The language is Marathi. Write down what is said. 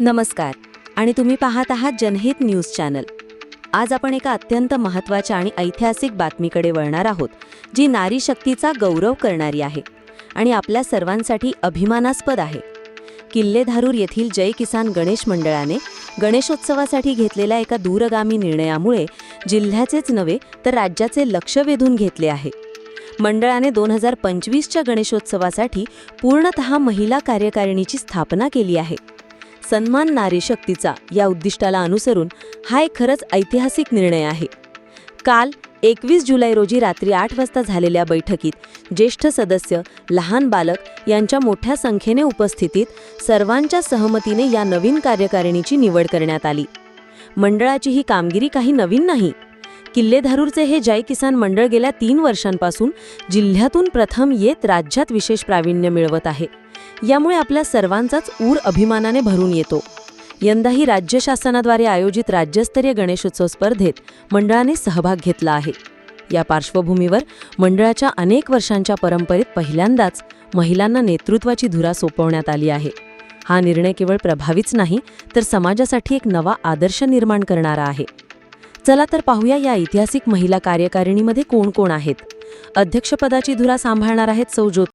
नमस्कार. आणि तुम्ही पाहत आहात जनहित न्यूज चॅनल. आज आपण एका अत्यंत महत्त्वाच्या आणि ऐतिहासिक बातमीकडे वळणार आहोत जी नारी शक्तीचा गौरव करणारी आहे आणि आपल्या सर्वांसाठी अभिमानास्पद आहे. किल्लेधारूर येथील जय किसान गणेश मंडळाने गणेशोत्सवासाठी घेतलेल्या एका दूरगामी निर्णयामुळे जिल्ह्याचेच नव्हे तर राज्याचे लक्ष वेधून घेतले आहे. मंडळाने दोन हजार पंचवीसच्या गणेशोत्सवासाठी पूर्णतः महिला कार्यकारिणीची स्थापना केली आहे. सन्मान नारी शक्तीचा या उद्दिष्टाला अनुसरून हा एक खरंच ऐतिहासिक निर्णय आहे. काल एकवीस जुलै रोजी रात्री आठ वाजता झालेल्या बैठकीत ज्येष्ठ सदस्य लहान बालक यांच्या मोठ्या संख्येने उपस्थितीत सर्वांच्या सहमतीने या नवीन कार्यकारिणीची निवड करण्यात आली. मंडळाची ही कामगिरी काही नवीन नाही किल्लेधारूरचे हे जय किसान मंडळ गेल्या तीन वर्षांपासून जिल्ह्यातून प्रथम येत राज्यात विशेष प्रावीण्य मिळवत आहे. यामुळे आपल्या सर्वांचाच ऊर अभिमानाने भरून येतो. यंदाही राज्य शासनाद्वारे आयोजित राज्यस्तरीय गणेशोत्सव स्पर्धेत मंडळाने सहभाग घेतला आहे. या पार्श्वभूमीवर मंडळाच्या अनेक वर्षांच्या परंपरेत पहिल्यांदाच महिलांना नेतृत्वाची धुरा सोपवण्यात आली आहे. हा निर्णय केवळ प्रभावीच नाही तर समाजासाठी एक नवा आदर्श निर्माण करणारा आहे. चला तर पाहूया या ऐतिहासिक महिला कार्यकारिणीमध्ये कोण कोण आहेत. अध्यक्षपदाची धुरा सांभाळणार आहेत सौज्योत